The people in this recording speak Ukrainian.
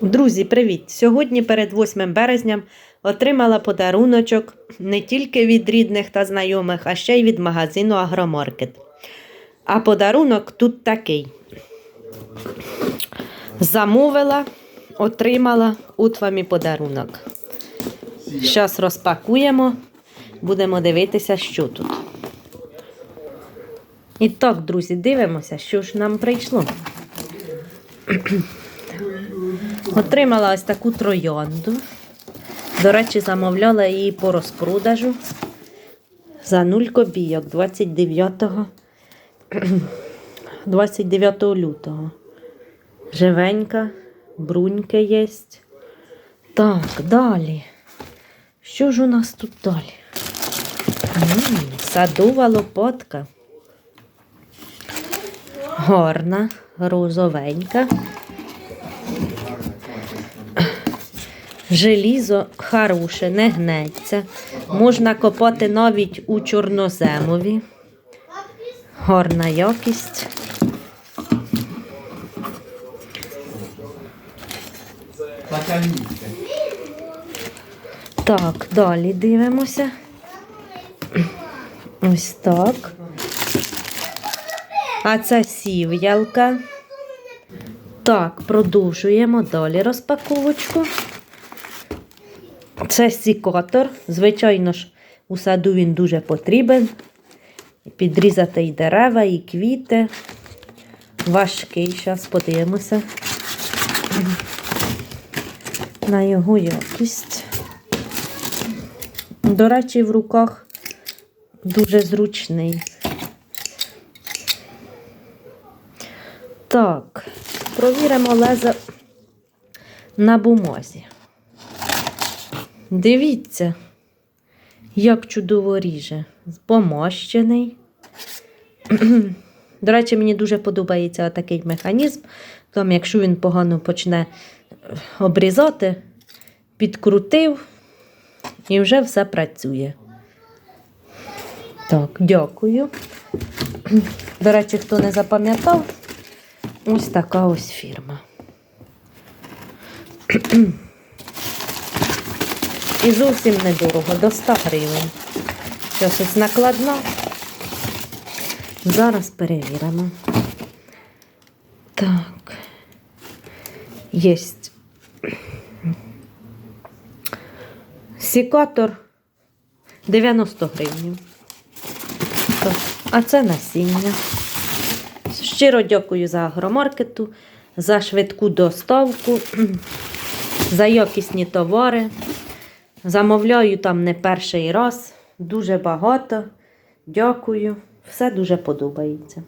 Друзі, привіт! Сьогодні перед 8 березня отримала подаруночок не тільки від рідних та знайомих, а ще й від магазину Агромаркет. А подарунок тут такий. Замовила, отримала от вам і подарунок. Зараз розпакуємо, будемо дивитися, що тут. І так, друзі, дивимося, що ж нам прийшло. Отримала ось таку троянду. До речі, замовляла її по розпродажу за 0 копійок 29, 29 лютого. Живенька, бруньки є. Так, далі. Що ж у нас тут далі? Садова лопатка. Гарна, розовенька. Желізо хороше, не гнеться. Можна копати навіть у чорноземові. Гарна якість. Так, далі дивимося. Ось так. А це сів'ялка. Так, продовжуємо далі розпаковочку. Це сікатор. Звичайно ж, у саду він дуже потрібен. Підрізати і дерева, і квіти. Важкий, зараз подивимося на його якість. До речі, в руках дуже зручний. Так, провіримо лезо на бумазі. Дивіться, як чудово ріже. Помощений. До речі, мені дуже подобається такий механізм. Там, якщо він погано почне обрізати, підкрутив і вже все працює. Так, дякую. До речі, хто не запам'ятав, ось така ось фірма. І зовсім недорого, до 100 гривень. Щось ось накладна. Зараз перевіримо. Так. Єсть. Сікатор 90 гривень. А це насіння. Щиро дякую за агромаркету, за швидку доставку, за якісні товари. Замовляю там не перший раз, дуже багато. Дякую. Все дуже подобається.